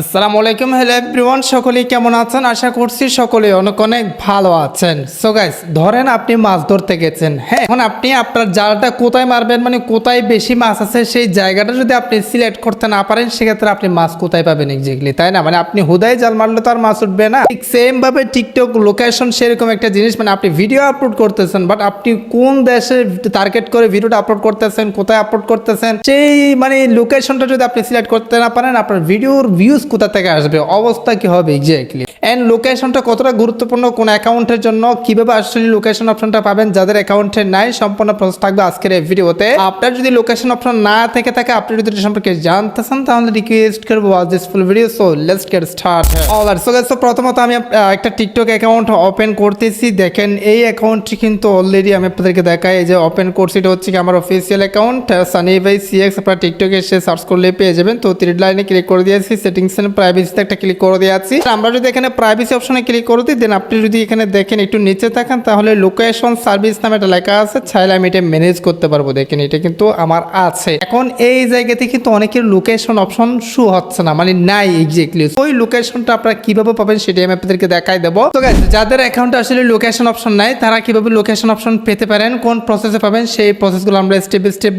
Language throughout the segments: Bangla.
আসসালামু আলাইকুম হ্যালো এভরিওয়ান সকলেই কেমন আছেন? আশা করছি সকলে অনেক অনেক ভালো আছেন। সো গাইস ধরেন আপনি মাছ ধরতে গেছেন হ্যাঁ? এখন আপনি আপনার জালটা কোথায় মারবেন? মানে কোথায় বেশি মাছ আছে? সেই জায়গাটা যদি আপনি সিলেক্ট করতে না পারেন, সেক্ষেত্রে আপনি মাছ কোথায় পাবেন এক্স্যাক্টলি তাই না? মানে আপনি হুদাই জাল মারলে তো আর মাছ উঠবে না। ঠিক সেম ভাবে টিকটক লোকেশন সেরকম একটা জিনিস মানে আপনি ভিডিও আপলোড করতেছেন বাট আপনি কোন দেশে টার্গেট করে ভিডিওটা আপলোড করতেছেন, কোথায় আপলোড করতেছেন? সেই মানে লোকেশনটা যদি আপনি সিলেক্ট করতে না পারেন, আপনার ভিডিওর ভিউজ কোথা থেকে আসবে? অবস্থা কি হবে? এক্স্যাক্টলি এন্ড লোকেশনটা কতটা গুরুত্বপূর্ণ? কোন অ্যাকাউন্টের জন্য? কীভাবে আসলে লোকেশন অপশনটা পাবেন? যাদের অ্যাকাউন্টে নাই, সম্পূর্ণ প্রসেস থাকবে আজকের এই ভিডিওতে। আপনার যদি লোকেশন অপশন না থেকে থাকে, আপনি যদি এটা সম্পর্কে জানতে চান, তাহলে রিকোয়েস্ট করব this full video so let's get started alright so guys প্রথমত আমি একটা টিকটক অ্যাকাউন্ট ওপেন করতেছি। দেখেন, এই অ্যাকাউন্টটি কিন্তু অলরেডি আমি আপনাদেরকে দেখাই। যে ওপেন করছি, এটা হচ্ছে কি আমার অফিসিয়াল অ্যাকাউন্ট সানি ভাই সিএক্স আপনারা টিকটকে এসে সার্চ করলে পেয়ে যাবেন। তো থ্রিড লাইনে ক্লিক করে দিয়েছি সেটিংস এন্ড প্রাইভেসিতে একটা ক্লিক করে দিয়েছি আমরা যদি এখানে প্রাইভেসি অপশনে ক্লিক করে দিই দেন আপনি যদি এখানে দেখেন একটু নিচে থাকেন তাহলে লোকেশন সার্ভিস নামে একটা লেখা আছে, চাইলে আমি এটা ম্যানেজ করতে পারব। দেখেন এটা কিন্তু আমার আছে। এখন এই জায়গাতে কিন্তু অনেকের লোকেশন অপশন শু হচ্ছে না মানে নাই এক্স্যাক্টলি ওই লোকেশনটা আপনারা কীভাবে পাবেন সেটাই আমি আপনাদেরকে দেখাই দেবো। তো যাদের অ্যাকাউন্টে আসলে লোকেশন অপশন নাই, তারা কীভাবে লোকেশন অপশন পেতে পারেন, কোন প্রসেসে পাবেন, সেই প্রসেসগুলো আমরা স্টেপ স্টেপ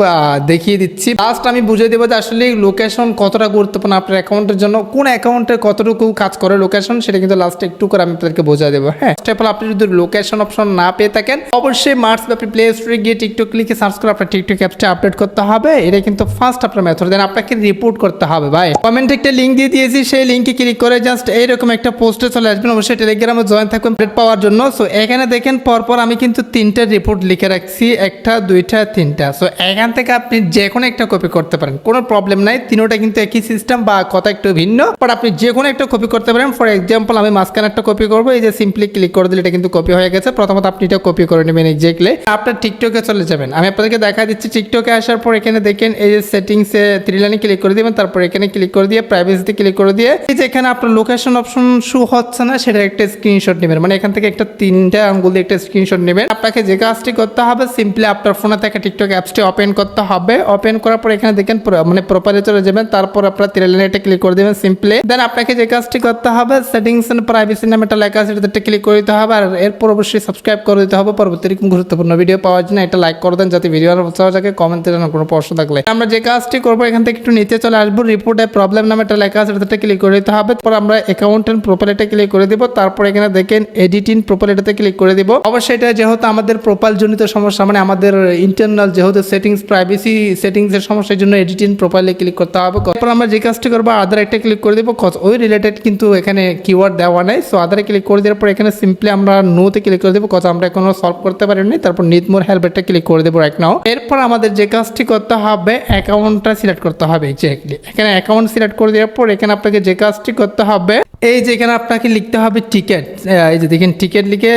দেখিয়ে দিচ্ছি। লাস্ট আমি বুঝিয়ে দেবো যে আসলে লোকেশন কতটা গুরুত্বপূর্ণ আপনার অ্যাকাউন্টের জন্য। কোন অ্যাকাউন্টে কতটুকু কাজ করে লোকেশন সেটা কিন্তু লাস্টে একটু করে আমি আপনাদেরকে বোঝা দেবো হ্যাঁ? স্টেপ আপনি যদি লোকেশন অপশন না পেয়ে থাকেন, অবশ্যই মার্চ বা আপনি প্লে স্টোরে গিয়ে টিকটক লিখে সার্চ করে আপনার টিকটক অ্যাপসটা আপডেট করতে হবে। এটা কিন্তু ফার্স্ট আপনার মেথড দেন আপনাকে রিপোর্ট করতে হবে, ভাই। কমেন্টে একটা লিঙ্ক দিয়ে দিয়েছি, সেই লিঙ্কে ক্লিক করে জাস্ট এইরকম একটা পোস্টে চলে আসবেন। অবশ্যই টেলিগ্রামে জয়েন থাকবেন আপডেট পাওয়ার জন্য। সো এখানে দেখেন পরপর আমি কিন্তু তিনটা রিপোর্ট লিখে রাখছি, একটা, দুইটা, তিনটা। সো এখান থেকে আপনি যে কোনো একটা কপি করতে পারেন, কোনো প্রবলেম নাই। তিনোটা কিন্তু একই সিস্টেম বা কথা একটু ভিন্ন। বাট আপনি যে কোনো একটা কপি করতে পারেন। ফর এক্সাম্পল আমি মাঝখানে একটা কপি করব, এই যে সিম্পলি ক্লিক করে দিলে এটা কিন্তু কপি হয়ে গেছে। প্রথমত আপনি এটা কপি করে নেবেন এক্সাক্টলি আপনার টিকটকে চলে যাবেন। আমি আপনাদেরকে দেখা দিচ্ছি টিকটকে আসার পর এখানে দেখেন, এই যে সেটিংসে থ্রি লাইনে ক্লিক করে দিবেন, তারপর এখানে ক্লিক করে দিয়ে প্রাইভেসিতে ক্লিক করে দিয়ে, এই যে এখানে আপনার লোকেশন অপশন শু হচ্ছে না সেটা একটা স্ক্রিনশট নেবেন। মানে এখান থেকে একটা তিনটা আঙ্গুল দিয়ে একটা স্ক্রিনশট নেবেন। আপনাকে যে কাজটি করতে হবে সিম্পলি আপনার ফোনে থেকে টিকটক অ্যাপসটি ওপেন করতে হবে। ওপেন করার পর এখানে দেখেন মানে প্রপারে চলে যাবেন, তারপর আপনার একটা ক্লিক করে দেবেন সিম্পলি দেন আপনাকে যে কাজটি করতে হবে সেটিংস এন্ড প্রাইভেসি নামে একটা লেখা আছে, এটাতে ক্লিক করে দিতে হবে, আর এরপর অবশ্যই সাবস্ক্রাইব করে দিতে হবে। পরবর্তী এরকম গুরুত্বপূর্ণ ভিডিও পাওয়ার জন্য এটা লাইক করে দেন, যাতে ভিডিও উৎসাহ থাকে কমেন্টে জানার কোনো প্রশ্ন থাকলে। আমরা যে কাজটি করব, এখান থেকে একটু নিচে চলে আসব। রিপোর্টে প্রবলেম নামে একটা লেখা আছে, এটাতে ক্লিক করে দিতে হবে। তারপর আমরা অ্যাকাউন্টেন্ট প্রোফাইলটা ক্লিক করে দিব। তারপর এখানে দেখেন এডিটিং প্রোফাইলটাতে ক্লিক করে দিব। অবশ্যই এটা যেহেতু আমাদের প্রোফাইল জনিত সমস্যা মানে আমাদের ইন্টারনাল যেহেতু সেটিংস প্রাইভেসি সেটিংস এর সমস্যার জন্য এডিটিং প্রোফাইলে ক্লিক করতে হবে। তারপর আমরা যে কাজটি করব আদার একটা ক্লিক করে দেবো কজ ওই রিলেটেড কিন্তু এখানে কিওয়ার্ড দেওয়া নাই সো আদারে ক্লিক করে দেওয়ার পর এখানে সিম্পলি আমরা নোতে ক্লিক করে দেবো কজ আমরা এখনও সলভ করতে পারিনি, তারপর নিদমোর হেল্পেরটা ক্লিক করে দেবো রাইট নাও এরপর আমাদের যে কাজটি করতে হবে অ্যাকাউন্টটা সিলেক্ট করতে হবে এক্স্যাক্টলি এখানে অ্যাকাউন্ট সিলেক্ট করে দেওয়ার পর এখানে আপনাকে যে কাজটি করতে হবে এই যে এখানে আপনাকে লিখতে হবে টিকিট এই যে দেখেন টিকিট লিখে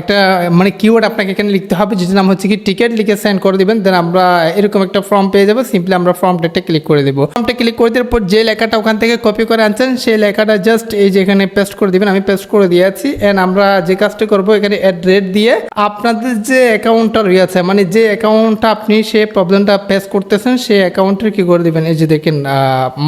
একটা মানে কিওয়ার্ড আপনাকে এখানে লিখতে হবে, যেটার নাম হচ্ছে কি টিকিট লিখে সেন্ড করে দিবেন দেন আমরা এরকম একটা ফর্ম পেয়ে যাব সিম্পলি আমরা ফর্মটা ক্লিক করে দেবো। ফর্মটা ক্লিক করে দেওয়ার পর যে লেখাটা ওখান থেকে কপি করে আনছেন, সেই লেখাটা জাস্ট এই যে এখানে পেস্ট করে দিবেন, আমি পেস্ট করে দিয়েছি এন্ড আমরা যে কাজটা করব, এখানে অ্যাড রেট দিয়ে আপনাদের যে অ্যাকাউন্টটা রয়েছে মানে যে অ্যাকাউন্টটা আপনি সে প্রবলেমটা ফেস করতেছেন, সেই অ্যাকাউন্টের কি করে দিবেন? এই যে দেখেন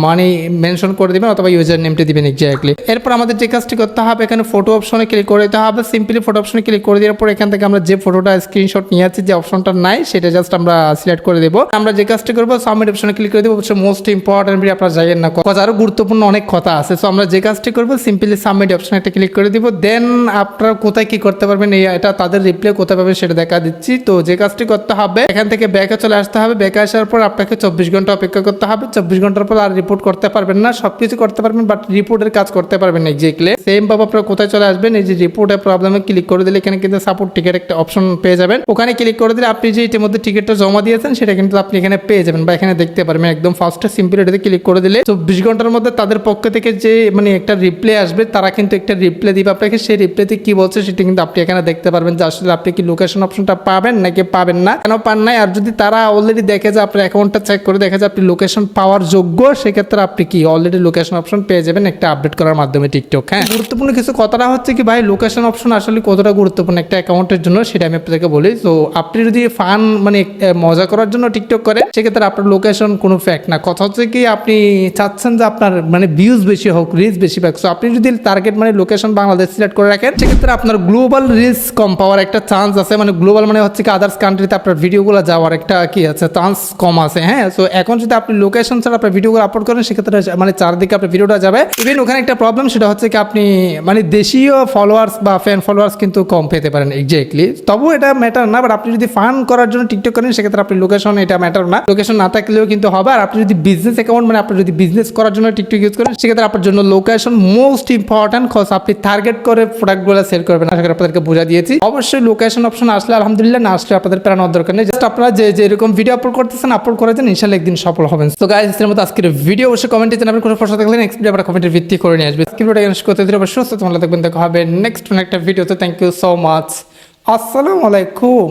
মানি মেনশন করে দিবেন, অথবা ইউজার নেমটা দিবেন এক্স্যাক্টলি এরপর আমাদের যে কাজটি করতে হবে, এখানে ফটো অপশনে ক্লিক করে দিতে হবে। সিম্পলি ফটো অপশনে ক্লিক করে দেওয়ার পর এখান থেকে আমরা যে ফটোটা স্ক্রিনশট নিয়ে আছি যে অপশনটা নাই, সেটা জাস্ট আমরা সিলেক্ট করে দেবো। আমরা যে কাজটি করব সাবমিট অপশনে ক্লিক করে দেবো। মোস্ট ইম্পর্টেন্ট আপনার যাইয়েন না কথা আরও গুরুত্বপূর্ণ অনেক কথা আছে। সো আমরা যে কাজটি করব সিম্পলি সাবমিট অপশনে একটা ক্লিক করে দিব। দেন আপনারা কোথায় কি করতে পারবেন এটা তাদের রিপ্লে কোথায় পাবেন সেটা দেখা দিচ্ছি। তো যে কাজটি করতে হবে, এখান থেকে ব্যাকে চলে আসতে হবে। ব্যাকে আসার পর আপনাকে চব্বিশ ঘণ্টা অপেক্ষা করতে হবে। চব্বিশ ঘণ্টার পর আর রিপোর্ট করতে পারবেন না। সবকিছু করতে পারবেন বাট রিপোর্টের কাজ করতে পারবেন না এক্স্যাক্টলি সেম ভাবে আপনারা কোথায় চলে আসবেন? এই যে রিপোর্টের প্রবলেমে ক্লিক করে দিলে এখানে কিন্তু সাপোর্ট টিকেট একটা অপশন পেয়ে যাবেন। ওখানে ক্লিক করে দিলে আপনি যে ইতিমধ্যে টিকিটটা জমা দিয়েছেন, সেটা কিন্তু আপনি এখানে পেয়ে যাবেন বা এখানে দেখতে পারবেন। একদম ফার্স্টে সিম্পল এটাতে ক্লিক করে দিলে। চব্বিশ ঘণ্টার মধ্যে তাদের পক্ষ থেকে যে মানে একটা রিপ্লে আসবে, তারা কিন্তু একটা রিপ্লে দিবে আপনাকে। সেই রিপ্লেতে কি বলছে, সেটা কিন্তু আপনি এখানে দেখতে পারবেন যে আসলে আপনি কি লোকেশন অপশনটা পাবেন নাকি পাবেন না। কেন পান নাই? আর যদি তারা অলরেডি দেখে যে আপনার অ্যাকাউন্টটা চেক করে দেখে যে আপনি লোকেশন পাওয়ার যোগ্য, সেক্ষেত্রে আপনি কি অলরেডি লোকেশন অপশন পেয়ে যাবেন একটা আপডেট করার মাধ্যমে। মাধ্যমে টিকটক হ্যাঁ? গুরুত্বপূর্ণ কিছু কথাটা হচ্ছে কি ভাই লোকেশন অপশন আসলে কতটা গুরুত্বপূর্ণ একটা অ্যাকাউন্টের জন্য সেটা আমি আপনাদেরকে বলি। তো আপনি যদি ফান মানে মজা করার জন্য টিকটক করে সেক্ষেত্রে আপনার লোকেশন কোনো ফ্যাক্ট না। কথা হচ্ছে কি, আপনি চাচ্ছেন যে আপনার মানে ভিউজ বেশি হোক রিচ বেশি পাক। সো আপনি যদি টার্গেট মানে লোকেশন বাংলাদেশ সিলেক্ট করে রাখেন, সেক্ষেত্রে আপনার গ্লোবাল রিচ কম পাওয়ার একটা চান্স আছে। মানে গ্লোবাল মানে হচ্ছে কি আদার্স কান্ট্রিতে আপনার ভিডিওগুলো যাওয়ার একটা কি আছে চান্স কম আছে হ্যাঁ? সো এখন যদি আপনি লোকেশন ছাড়া আপনার ভিডিওগুলো আপলোড করেন, সেক্ষেত্রে মানে চারদিকে আপনার ভিডিওটা যাবে। ইভেন ওখানে একটা প্রবলেম সেটা হচ্ছে কি আপনি মানে দেশীয় ফলোয়ার্স বা ফ্যান ফলোয়ার্স কিন্তু কম পেতে পারেন এক্স্যাক্টলি তবু এটা ম্যাটার না বাট আপনি যদি ফান করার জন্য টিকটক করেন, সেক্ষেত্রে আপনি লোকেশন এটা ম্যাটার না। লোকেশন না থাকলেও কিন্তু হবে, আর আপনি যদি বিজনেস অ্যাকাউন্ট মানে আপনি যদি বিজনেস করার জন্য টিকটক ইউজ করেন, সেক্ষেত্রে আপনার জন্য লোকেশন মোস্ট ইম্পর্ট্যান্ট কজ আপনি টার্গেট করে প্রোডাক্টগুলো সেল করবেন। আশা করি আপনাদেরকে বোঝা দিয়েছি। অবশ্যই লোকেশন অপশন আসলে আলহামদুলিল্লাহ, না আসলে আপনাদের প্রাণ দরকার নেই। জাস্ট আপনারা যে যেরকম ভিডিও আপলোড করতেছেন আপলোড করেছেন ইনশাল্লাহ একদিন সফল হবেন। তো গাইজ এর মতো আজকের ভিডিও অবশ্যই কমেন্টে জানাবেন, কোনো প্রশ্ন থাকলে নেক্সট ভিডিও আমরা কমেন্টের ভিত্তি করে নিয়ে আসবে। স্ক্রিন ভিডিও করতে দিলে অবশ্যই সুস্থ তোমরা দেখবেন দেখা হবে নেক্সট একটা ভিডিওতে থ্যাংক ইউ সো মাচ আসসালামু আলাইকুম